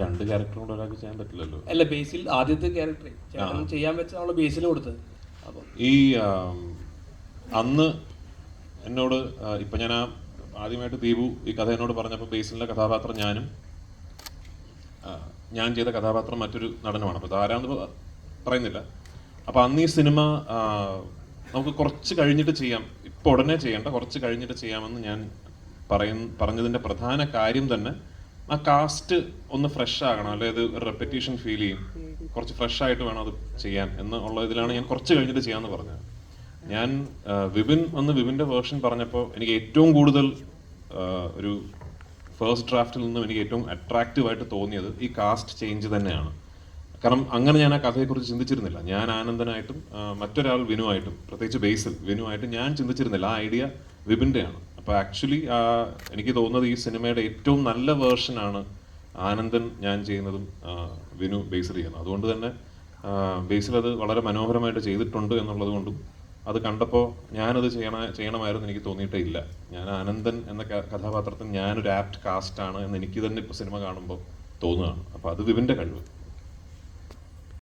രണ്ട് ക്യാരക്ടർ കൊണ്ട് ഒരാൾക്ക് ചെയ്യാൻ പറ്റില്ലല്ലോ. അല്ല ബേസിൽ ആദ്യത്തെ ക്യാരക്ടർ ചേട്ടൻ ചെയ്യാൻ വെച്ച നമ്മൾ ബേസിൽ കൊടുത്തത്. അപ്പം ഈ അന്ന് എന്നോട് ഇപ്പൊ ഞാൻ ആ ആദ്യമായിട്ട് ദീപു ഈ കഥ എന്നോട് പറഞ്ഞപ്പോൾ ബേസിലെ കഥാപാത്രം ഞാനും ഞാൻ ചെയ്ത കഥാപാത്രം മറ്റൊരു നടനുമാണ്. അപ്പോൾ ഇതാരാന്ന് പറയുന്നില്ല. അപ്പോൾ അന്ന് ഈ സിനിമ നമുക്ക് കുറച്ച് കഴിഞ്ഞിട്ട് ചെയ്യാം. ഇപ്പോൾ ഉടനെ ചെയ്യേണ്ട കുറച്ച് കഴിഞ്ഞിട്ട് ചെയ്യാമെന്ന് ഞാൻ പറയുന്ന പറഞ്ഞതിന്റെ പ്രധാന കാര്യം തന്നെ ആ കാസ്റ്റ് ഒന്ന് ഫ്രഷ് ആകണം അല്ലെങ്കിൽ ഇത് റെപ്പറ്റീഷൻ ഫീൽ ചെയ്യും. കുറച്ച് ഫ്രഷ് ആയിട്ട് വേണം അത് ചെയ്യാൻ എന്ന് ഉള്ള ഇതിലാണ് ഞാൻ കുറച്ച് കഴിഞ്ഞിട്ട് ചെയ്യാമെന്ന് പറഞ്ഞത്. ഞാൻ വിപിൻ വന്ന് വിപിന്റെ വേർഷൻ പറഞ്ഞപ്പോൾ എനിക്ക് ഏറ്റവും കൂടുതൽ ഒരു ഫസ്റ്റ് ഡ്രാഫ്റ്റിൽ നിന്നും എനിക്ക് ഏറ്റവും അട്രാക്റ്റീവ് ആയിട്ട് തോന്നിയത് ഈ കാസ്റ്റ് ചേഞ്ച് തന്നെയാണ്. കാരണം അങ്ങനെ ഞാൻ ആ കഥയെക്കുറിച്ച് ചിന്തിച്ചിരുന്നില്ല. ഞാൻ ആനന്ദനായിട്ടും മറ്റൊരാൾ വിനുവായിട്ടും പ്രത്യേകിച്ച് ബേസിൽ വിനുവായിട്ടും ഞാൻ ചിന്തിച്ചിരുന്നില്ല. ആ ഐഡിയ വിപിന്റെ ആണ് അപ്പോൾ ആക്ച്വലി എനിക്ക് തോന്നുന്നത് ഈ സിനിമയുടെ ഏറ്റവും നല്ല വേർഷനാണ് ആനന്ദൻ ഞാൻ ചെയ്യുന്നതും വിനു ബേസിൽ ചെയ്യുന്നത്. അതുകൊണ്ട് തന്നെ ബേസിൽ അത് വളരെ മനോഹരമായിട്ട് ചെയ്തിട്ടുണ്ട് എന്നുള്ളത് കൊണ്ടും അത് കണ്ടപ്പോൾ ഞാനത് ചെയ്യണ ചെയ്യണമായിരുന്നു എനിക്ക് തോന്നിയിട്ടേ ഇല്ല. ഞാൻ ആനന്ദൻ എന്ന കഥാപാത്രത്തിന് ഞാനൊരു ആപ്റ്റ് കാസ്റ്റാണ് എന്ന് എനിക്ക് തന്നെ ഇപ്പോൾ സിനിമ കാണുമ്പോൾ തോന്നുകയാണ്. അപ്പോൾ അത് വിവിന്റെ കഴിവ്.